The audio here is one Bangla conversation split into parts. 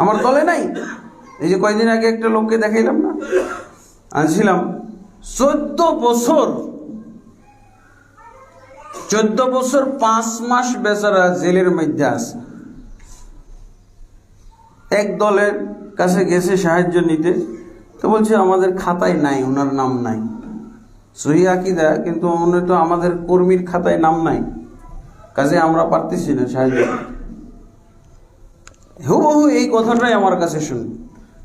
আমার দলে নাই। এই যে কয়দিন আগে একটা লোককে দেখাইলাম না? আনছিলাম। চোদ্দ বছর চোদ্দ বছর পাঁচ মাস বেচারা জেলের মধ্যে আছে। এক দলের কাছে গেছে সাহায্য নিতে। তো বলছে, আমাদের খাতায় নাই, ওনার নাম নাই। সহি আকিদা, কিন্তু উনি তো আমাদের কর্মীর খাতায় নাম নাই। কাজে আমরা পারতেছি না সাহায্য। হুবহু এই কথাটাই আমার কাছে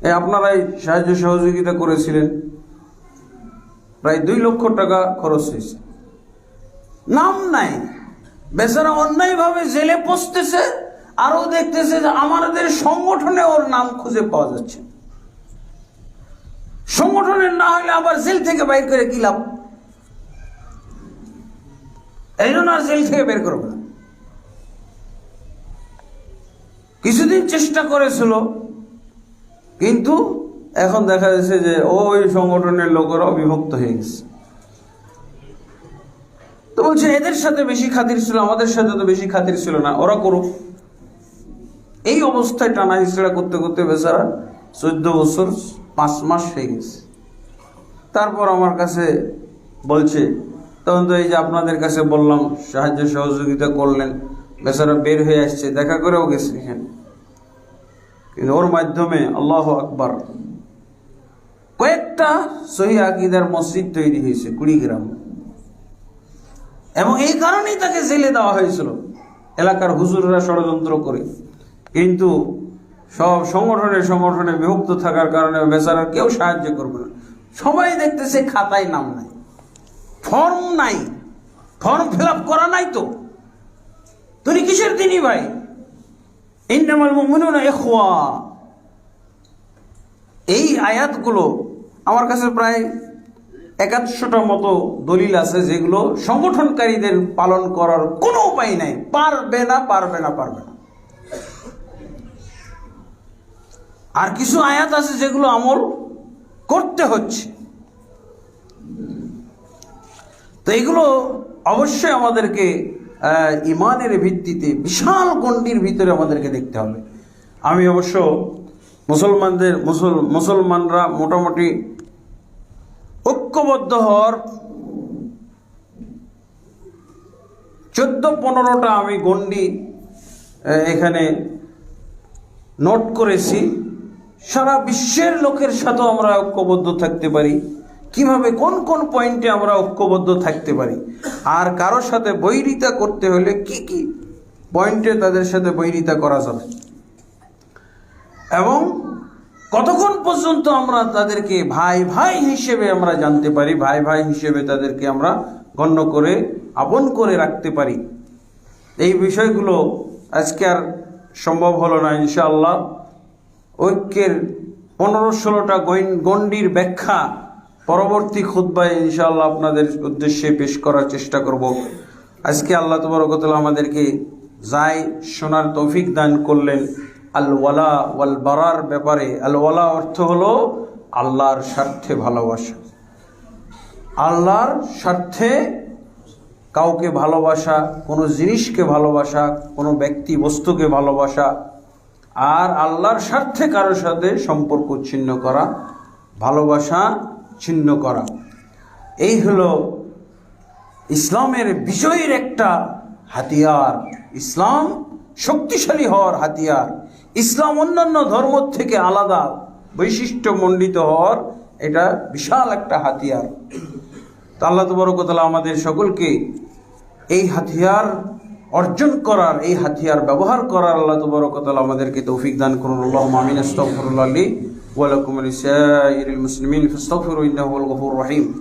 এই আপনারাই সাহায্য সহযোগিতা করেছিলেন। প্রায় দুই লক্ষ টাকা খরচ হয়েছে। নাম নাই। বেচারা অন্যায়ভাবে জেলে পচতেছে, আরও দেখতেছে যে আমাদের সংগঠনে ওর নাম খুঁজে পাওয়া যাচ্ছে সংগঠনের না হলে আবার জেল থেকে বাইর করে কি লাভ? এই জন্য আর জেল থেকে বের করবে না। কিছুদিন চেষ্টা করেছিল, কিন্তু এখন দেখা যাচ্ছে যে ওই সংগঠনের লোকেরা বিভক্ত হয়ে গেছে। তো বলছে, এদের সাথে বেশি খাতির ছিল, আমাদের সাথে তো বেশি খাতির ছিল না, ওরা করুক। এই অবস্থায় টানা হিসেড়া করতে করতে বেচারা চোদ্দ বছর, পাঁচ মাস হয়ে গেছে। তারপর আমার কাছে বলছে, তখন তো এই যে আপনাদের কাছে বললাম, সাহায্য সহযোগিতা করলেন বেচারা বের হয়ে আসছে, দেখা করেও গেছে এখানে। কিন্তু ওর মাধ্যমে আল্লাহ আকবার কয়েকটা সহি আকিদার মসজিদ তৈরি হয়েছে কুড়িগ্রাম। এবং এই কারণেই তাকে জেলে দেওয়া হয়েছিল এলাকার হুজুররা ষড়যন্ত্র করে। কিন্তু সব সংগঠনে সংগঠনে বিভক্ত থাকার কারণে বেচারা কেউ সাহায্য করবে না। সবাই দেখতেছে খাতায় নাম নাই ফর্ম নাই ফর্ম ফিল করা নাই তো। কিসের ভাই ইন্নামাল মুমিনুনা ইখওয়া এই আয়াতগুলো আমার কাছে প্রায় একাদশোটার মতো দলিল আছে যেগুলো সংগঠনকারীদের পালন করার কোনো উপায় নাই। পারবে না পারবে না পারবে না। আর কিছু আয়াত আছে যেগুলো আমল করতে হচ্ছে। তো এগুলো অবশ্যই আমাদেরকে ইমানের ভিত্তিতে বিশাল গণ্ডির ভিতরে আমাদেরকে দেখতে হবে। আমি অবশ্য মুসলমানদের, মুসল, মুসলমানরা মোটামুটি ঐক্যবদ্ধ হওয়ার চোদ্দ পনেরোটা আমি গণ্ডি এখানে নোট করেছি। সারা বিশ্বের লোকের সাথেও আমরা ঐক্যবদ্ধ থাকতে পারি। কীভাবে কোন কোন পয়েন্টে আমরা ঐক্যবদ্ধ থাকতে পারি? আর কারোর সাথে বৈরিতা করতে হলে কি কি পয়েন্টে তাদের সাথে বৈরিতা করা যাবে? এবং কতক্ষণ পর্যন্ত আমরা তাদেরকে ভাই ভাই হিসেবে আমরা জানতে পারি, ভাই ভাই হিসেবে তাদেরকে আমরা গণ্য করে, আপন করে রাখতে পারি? এই বিষয়গুলো আজকে আর সম্ভব হলো না, ইনশাআল্লাহ। ঐক্যের পনেরো ষোলোটা গণ্ডির ব্যাখ্যা পরবর্তী খুদ্বায় ইনশাআল্লাহ আপনাদের উদ্দেশ্যে পেশ করার চেষ্টা করব। আজকে আল্লাহ তবরকতলা আমাদেরকে যাই শোনার তৌফিক দান করলেন। আল ওয়ালা ওয়াল বারার ব্যাপারে। আল ওয়ালা অর্থ হলো আল্লাহর স্বার্থে ভালোবাসা। আল্লাহর স্বার্থে কাউকে ভালোবাসা, কোনো জিনিসকে ভালোবাসা, কোনো ব্যক্তি বস্তুকে ভালোবাসা, আর আল্লাহর স্বার্থে কারোর সাথে সম্পর্ক ছিন্ন করা, ভালোবাসা ছিন্ন করা। এই হলো ইসলামের বিজয়ের একটা হাতিয়ার। ইসলাম শক্তিশালী হওয়ার হাতিয়ার। ইসলাম অন্যান্য ধর্ম থেকে আলাদা বৈশিষ্ট্য মণ্ডিত হওয়ার এটা বিশাল একটা হাতিয়ার। তো আল্লাহ তবরকতলা আমাদের সকলকে এই হাতিয়ার অর্জন করার, এই হাতিয়ার ব্যবহার করার আল্লাহ তবরকতলা আমাদেরকে তৌফিক দান করুন। আল্লাহ মামিন আস্তফরুল্লাহ ولكم لسائر المسلمين فاستغفروا إنه هو الغفور الرحيم.